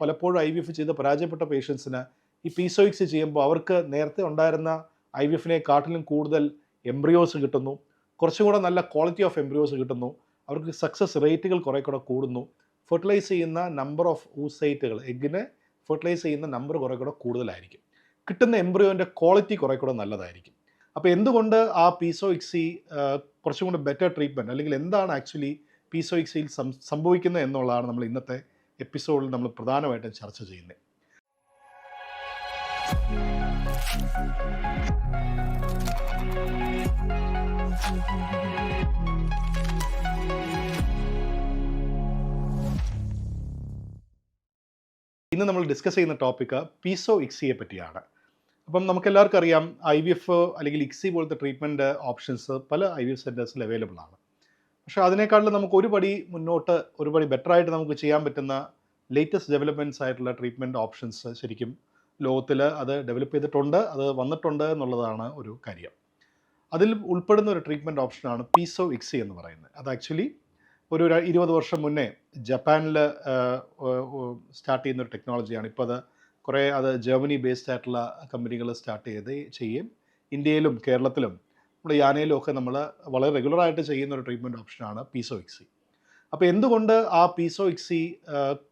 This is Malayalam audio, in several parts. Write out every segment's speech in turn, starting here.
പലപ്പോഴും ഐ വി എഫ് ചെയ്ത് പരാജയപ്പെട്ട പേഷ്യൻസിന് ഈ പീസോയിക്സ് ചെയ്യുമ്പോൾ അവർക്ക് നേരത്തെ ഉണ്ടായിരുന്ന ഐ വി എഫിനെ കാട്ടിലും കൂടുതൽ എംബ്രിയോസ് കിട്ടുന്നു. കുറച്ചും കൂടെ നല്ല ക്വാളിറ്റി ഓഫ് എംബ്രിയോസ് കിട്ടുന്നു. അവർക്ക് സക്സസ് റേറ്റുകൾ കുറേ കൂടെ കൂടുന്നു. ഫെർട്ടിലൈസ് ചെയ്യുന്ന നമ്പർ ഓഫ് ഊസൈറ്റുകൾ എഗ്ഗിനെ ഫെർട്ടിലൈസ് ചെയ്യുന്ന നമ്പർ കുറേ കൂടെ കൂടുതലായിരിക്കും. കിട്ടുന്ന എംബ്രിയോന്റെ ക്വാളിറ്റി കുറേ കൂടെ നല്ലതായിരിക്കും. അപ്പോൾ എന്തുകൊണ്ട് ആ പീസോ ഇക്സി കുറച്ചും കൂടെ ബെറ്റർ ട്രീറ്റ്മെന്റ് അല്ലെങ്കിൽ എന്താണ് ആക്ച്വലി പീസോ ഇക്സിയിൽ സംഭവിക്കുന്നത് എന്നുള്ളതാണ് നമ്മൾ ഇന്നത്തെ എപ്പിസോഡിൽ നമ്മൾ പ്രധാനമായിട്ടും ചർച്ച ചെയ്യുന്നത്. ഇന്ന് നമ്മൾ ഡിസ്കസ് ചെയ്യുന്ന ടോപ്പിക്ക് പീസോ ഇക്സിയെ പറ്റിയാണ്. അപ്പം നമുക്കെല്ലാവർക്കും അറിയാം ഐ വി എഫ് അല്ലെങ്കിൽ ഇക്സി പോലത്തെ ട്രീറ്റ്മെന്റ് ഓപ്ഷൻസ് പല ഐ വി എഫ് സെന്റേഴ്സിൽ അവൈലബിൾ ആണ്. പക്ഷേ അതിനേക്കാളും നമുക്ക് ഒരുപടി മുന്നോട്ട് ഒരുപടി ബെറ്റർ ആയിട്ട് നമുക്ക് ചെയ്യാൻ പറ്റുന്ന ലേറ്റസ്റ്റ് ഡെവലപ്മെന്റ്സ് ആയിട്ടുള്ള ട്രീറ്റ്മെന്റ് ഓപ്ഷൻസ് ശരിക്കും ലോകത്തിൽ അത് ഡെവലപ്പ് ചെയ്തിട്ടുണ്ട് അത് വന്നിട്ടുണ്ട് എന്നുള്ളതാണ് ഒരു കാര്യം. അതിൽ ഉൾപ്പെടുന്ന ഒരു ട്രീറ്റ്മെന്റ് ഓപ്ഷനാണ് പീസോ ഇക്സി എന്ന് പറയുന്നത്. അത് ആക്ച്വലി ഒരു ഇരുപത് വർഷം മുന്നേ ജപ്പാനിൽ സ്റ്റാർട്ട് ചെയ്യുന്ന ഒരു ടെക്നോളജിയാണ് ഇപ്പോൾ അത് കുറേ അത് ജർമ്മനി ബേസ്ഡ് ആയിട്ടുള്ള കമ്പനികൾ സ്റ്റാർട്ട് ചെയ്ത് ചെയ്യും. ഇന്ത്യയിലും കേരളത്തിലും നമ്മുടെ യാനയിലും ഒക്കെ നമ്മൾ വളരെ റെഗുലറായിട്ട് ചെയ്യുന്ന ഒരു ട്രീറ്റ്മെന്റ് ഓപ്ഷനാണ് പീസോ ഇക്സി അപ്പോൾ എന്തുകൊണ്ട് ആ പീസോ ഇക്സി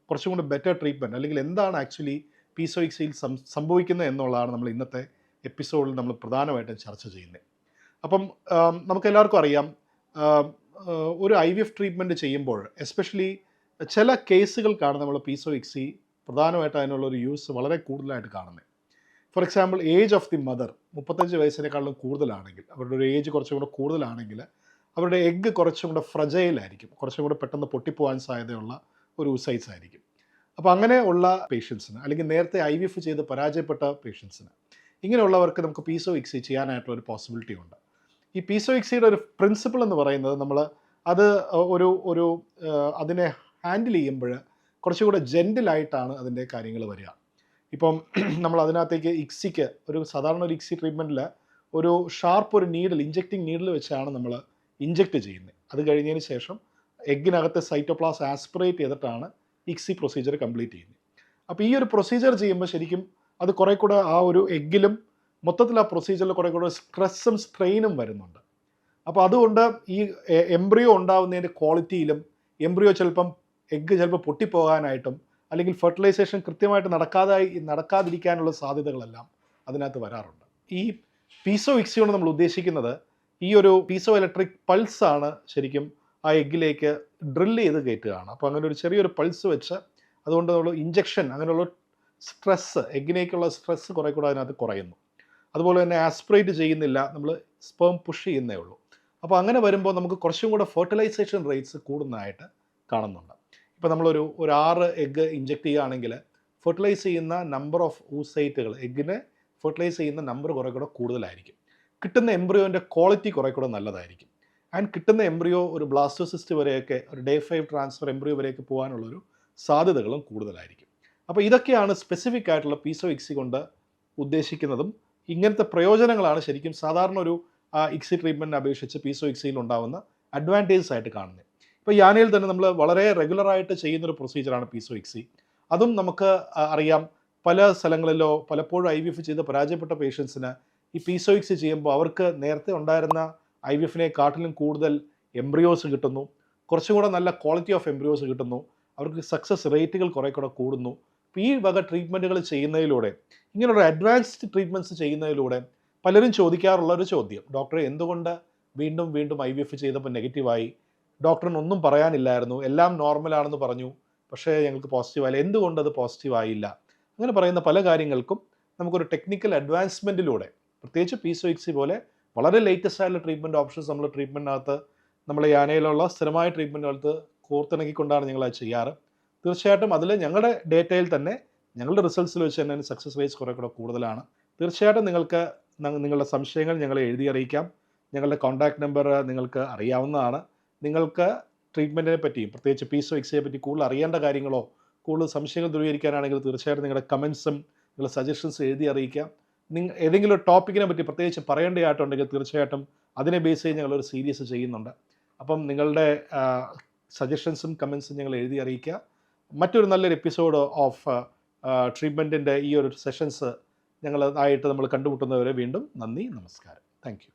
കുറച്ചും കൂടി ബെറ്റർ ട്രീറ്റ്മെന്റ് അല്ലെങ്കിൽ എന്താണ് ആക്ച്വലി പീസോ സംഭവിക്കുന്നത് എന്നുള്ളതാണ് നമ്മൾ ഇന്നത്തെ എപ്പിസോഡിൽ നമ്മൾ പ്രധാനമായിട്ടും ചർച്ച ചെയ്യുന്നത്. അപ്പം നമുക്ക് എല്ലാവർക്കും അറിയാം ഒരു ഐ വി എഫ് ട്രീറ്റ്മെന്റ് ചെയ്യുമ്പോൾ എസ്പെഷ്യലി ചില കേസുകൾക്കാണ് നമ്മൾ പീസോ പ്രധാനമായിട്ട് അതിനുള്ള ഒരു യൂസ് വളരെ കൂടുതലായിട്ട് കാണുന്നത്. For example age of the mother മുപ്പത്തഞ്ച് വയസ്സിനേക്കാളും കൂടുതലാണെങ്കിൽ അവരുടെ ഒരു ഏജ് കുറച്ചും കൂടെ കൂടുതലാണെങ്കിൽ അവരുടെ എഗ്ഗ് കുറച്ചും കൂടെ ഫ്രജൈലായിരിക്കും കുറച്ചും കൂടെ പെട്ടെന്ന് പൊട്ടിപ്പോകാൻ സാധ്യതയുള്ള ഒരു സൈസ് ആയിരിക്കും അപ്പോൾ അങ്ങനെ ഉള്ള പേഷ്യൻസിന് അല്ലെങ്കിൽ നേരത്തെ ഐ വി എഫ് ചെയ്ത് പരാജയപ്പെട്ട പേഷ്യൻസിന് ഇങ്ങനെയുള്ളവർക്ക് നമുക്ക് പീസോ ഇക്സി ചെയ്യാനായിട്ടുള്ള ഒരു പോസിബിലിറ്റി ഉണ്ട്. ഈ പീസോ ഇക്സിയുടെ ഒരു പ്രിൻസിപ്പിൾ എന്ന് പറയുന്നത് നമ്മൾ അത് ഒരു ഒരു അതിനെ ഹാൻഡിൽ ചെയ്യുമ്പോൾ കുറച്ചുകൂടെ ജെന്റിലായിട്ടാണ് അതിന്റെ കാര്യങ്ങൾ വരിക. ഇപ്പം നമ്മൾ അതിനകത്തേക്ക് ഇക്സിക്ക് ഒരു സാധാരണ ഒരു ഇക്സി ട്രീറ്റ്മെന്റിൽ ഒരു ഷാർപ്പ് ഒരു നീഡിൽ ഇഞ്ചക്റ്റിംഗ് നീഡിൽ വെച്ചാണ് നമ്മൾ ഇഞ്ചെക്റ്റ് ചെയ്യുന്നത് അത് കഴിഞ്ഞതിന് ശേഷം എഗ്ഗിനകത്തെ സൈറ്റോപ്ലാസ് ആസ്പിറേറ്റ് ചെയ്തിട്ടാണ് ഇക്സി പ്രൊസീജിയർ കംപ്ലീറ്റ് ചെയ്യുന്നത് അപ്പോൾ ഈ ഒരു പ്രൊസീജിയർ ചെയ്യുമ്പോൾ ശരിക്കും അത് കുറേ കൂടെ ആ ഒരു എഗ്ഗിലും മൊത്തത്തിൽ ആ പ്രൊസീജിയറിൽ കുറേ കൂടെ സ്ട്രെസ്സും സ്ട്രെയിനും വരുന്നുണ്ട്. അപ്പോൾ അതുകൊണ്ട് ഈ എംബ്രിയോ ഉണ്ടാവുന്നതിന്റെ ക്വാളിറ്റിയിലും എംബ്രിയോ ചിലപ്പം എഗ്ഗ് ചിലപ്പോൾ പൊട്ടിപ്പോകാനായിട്ടും അല്ലെങ്കിൽ ഫെർട്ടിലൈസേഷൻ കൃത്യമായിട്ട് നടക്കാതായി നടക്കാതിരിക്കാനുള്ള സാധ്യതകളെല്ലാം അതിനകത്ത് വരാറുണ്ട്. ഈ പീസോ ഇക്സി കൊണ്ട് നമ്മൾ ഉദ്ദേശിക്കുന്നത് ഈ ഒരു പീസോ ഇലക്ട്രിക് പൾസ് ആണ് ശരിക്കും ആ എഗ്ഗിലേക്ക് ഡ്രിൽ ചെയ്ത് കയറ്റുകയാണ്. അപ്പോൾ അങ്ങനെ ഒരു ചെറിയൊരു പൾസ് വെച്ച് അതുകൊണ്ട് നമ്മൾ ഇഞ്ചക്ഷൻ അങ്ങനെയുള്ള സ്ട്രെസ്സ് എഗ്ഗിനേക്കുള്ള സ്ട്രെസ്സ് കുറേ കൂടെ അതിനകത്ത് കുറയുന്നു. അതുപോലെ തന്നെ ആസ്പിറേറ്റ് ചെയ്യുന്നില്ല നമ്മൾ സ്പേം പുഷ് ചെയ്യുന്നേ ഉള്ളൂ. അപ്പോൾ അങ്ങനെ വരുമ്പോൾ നമുക്ക് കുറച്ചും കൂടെ ഫെർട്ടിലൈസേഷൻ റേറ്റ്സ് കൂടുന്നതായിട്ട് കാണുന്നുണ്ട്. ഇപ്പോൾ നമ്മളൊരു ഒരു ആറ് എഗ്ഗ് ഇഞ്ചെക്ട് ചെയ്യുകയാണെങ്കിൽ ഫെർട്ടിലൈസ് ചെയ്യുന്ന നമ്പർ ഓഫ് ഊസൈറ്റുകൾ എഗ്ഗിനെ ഫെർട്ടിലൈസ് ചെയ്യുന്ന നമ്പർ കുറേ കൂടെ കൂടുതലായിരിക്കും. കിട്ടുന്ന എംബ്രിയോന്റെ ക്വാളിറ്റി കുറേ കൂടെ നല്ലതായിരിക്കും. ആൻഡ് കിട്ടുന്ന എംബ്രിയോ ഒരു ബ്ലാസ്റ്റോസിസ്റ്റ് വരെയൊക്കെ ഒരു ഡേ ഫൈവ് ട്രാൻസ്ഫർ എംബ്രിയോ വരെയൊക്കെ പോകാനുള്ളൊരു സാധ്യതകളും കൂടുതലായിരിക്കും. അപ്പോൾ ഇതൊക്കെയാണ് സ്പെസിഫിക് ആയിട്ടുള്ള പീസോ ഇക്സി കൊണ്ട് ഉദ്ദേശിക്കുന്നതും ഇങ്ങനത്തെ പ്രയോജനങ്ങളാണ് ശരിക്കും സാധാരണ ഒരു ഇക്സി ട്രീറ്റ്മെന്റിനെ അപേക്ഷിച്ച് പീസോ ഇക്സിയിൽ ഉണ്ടാകുന്ന അഡ്വാന്റേജസ് ആയിട്ട് കാണുന്നത്. ഇപ്പോൾ യാനയിൽ തന്നെ നമ്മൾ വളരെ റെഗുലറായിട്ട് ചെയ്യുന്നൊരു പ്രൊസീജിയറാണ് പീസോ ഇക്സി. അതും നമുക്ക് അറിയാം പല സ്ഥലങ്ങളിലോ പലപ്പോഴും ഐ വി എഫ് ചെയ്ത് പരാജയപ്പെട്ട പേഷ്യൻസിന് ഈ പീസോയിക്സ് ചെയ്യുമ്പോൾ അവർക്ക് നേരത്തെ ഉണ്ടായിരുന്ന ഐ വി എഫിനെ കാട്ടിലും കൂടുതൽ എംബ്രിയോസ് കിട്ടുന്നു. കുറച്ചും കൂടെ നല്ല ക്വാളിറ്റി ഓഫ് എംബ്രിയോസ് കിട്ടുന്നു. അവർക്ക് സക്സസ് റേറ്റുകൾ കുറേ കൂടെ കൂടുന്നു. അപ്പോൾ ഈ വക ട്രീറ്റ്മെന്റുകൾ ചെയ്യുന്നതിലൂടെ ഇങ്ങനെയുള്ള അഡ്വാൻസ്ഡ് ട്രീറ്റ്മെന്റ്സ് ചെയ്യുന്നതിലൂടെ പലരും ചോദിക്കാറുള്ള ഒരു ചോദ്യം. ഡോക്ടറെ എന്തുകൊണ്ട് വീണ്ടും വീണ്ടും ഐ വി എഫ് ചെയ്തപ്പോൾ നെഗറ്റീവായി ഡോക്ടറിന് ഒന്നും പറയാനില്ലായിരുന്നു. എല്ലാം നോർമലാണെന്ന് പറഞ്ഞു. പക്ഷേ ഞങ്ങൾക്ക് പോസിറ്റീവ് ആയില്ല. എന്തുകൊണ്ട് അത് പോസിറ്റീവ് ആയില്ല? അങ്ങനെ പറയുന്ന പല കാര്യങ്ങൾക്കും നമുക്കൊരു ടെക്നിക്കൽ അഡ്വാൻസ്മെന്റിലൂടെ പ്രത്യേകിച്ച് പി സോ എക്സി പോലെ വളരെ ലേറ്റസ്റ്റ് ആയിട്ടുള്ള ട്രീറ്റ്മെന്റ് ഓപ്ഷൻസ് നമ്മൾ ട്രീറ്റ്മെന്റിനകത്ത് നമ്മളെ യാനയിലുള്ള സ്ഥിരമായ ട്രീറ്റ്മെന്റുകൾക്ക് കോർത്തിണക്കിക്കൊണ്ടാണ് ഞങ്ങൾ അത് ചെയ്യാറ്. തീർച്ചയായിട്ടും അതിൽ ഞങ്ങളുടെ ഡേറ്റയിൽ തന്നെ ഞങ്ങളുടെ റിസൾട്ട്സിൽ വെച്ച് തന്നെ സക്സസ് റേറ്റ്സ് കുറേ കൂടെ കൂടുതലാണ്. തീർച്ചയായിട്ടും നിങ്ങൾക്ക് നിങ്ങളുടെ സംശയങ്ങൾ ഞങ്ങളെ എഴുതി അറിയിക്കാം. ഞങ്ങളുടെ കോൺടാക്ട് നമ്പർ നിങ്ങൾക്ക് അറിയാവുന്നതാണ്. നിങ്ങൾക്ക് ട്രീറ്റ്മെന്റിനെ പറ്റിയും പ്രത്യേകിച്ച് പീസോ എക്സിയെ പറ്റി കൂടുതൽ അറിയേണ്ട കാര്യങ്ങളോ കൂടുതൽ സംശയങ്ങൾ ദൂരീകരിക്കാനാണെങ്കിൽ തീർച്ചയായിട്ടും നിങ്ങളുടെ കമൻസും നിങ്ങളുടെ സജഷൻസ് എഴുതി അറിയിക്കാം. നിങ്ങൾ ഏതെങ്കിലും ടോപ്പിക്കിനെ പറ്റി പ്രത്യേകിച്ച് പറയേണ്ടതായിട്ടുണ്ടെങ്കിൽ തീർച്ചയായിട്ടും അതിനെ ബേസ് ചെയ്ത് ഒരു സീരീസ് ചെയ്യുന്നുണ്ട്. അപ്പം നിങ്ങളുടെ സജഷൻസും കമൻസും ഞങ്ങൾ എഴുതി അറിയിക്കുക. മറ്റൊരു നല്ലൊരു എപ്പിസോഡ് ഓഫ് ട്രീറ്റ്മെന്റിന്റെ ഈ ഒരു സെഷൻസ് ഞങ്ങൾ ആയിട്ട് നമ്മൾ കണ്ടുമുട്ടുന്നവരെ വീണ്ടും നന്ദി നമസ്കാരം. Thank you.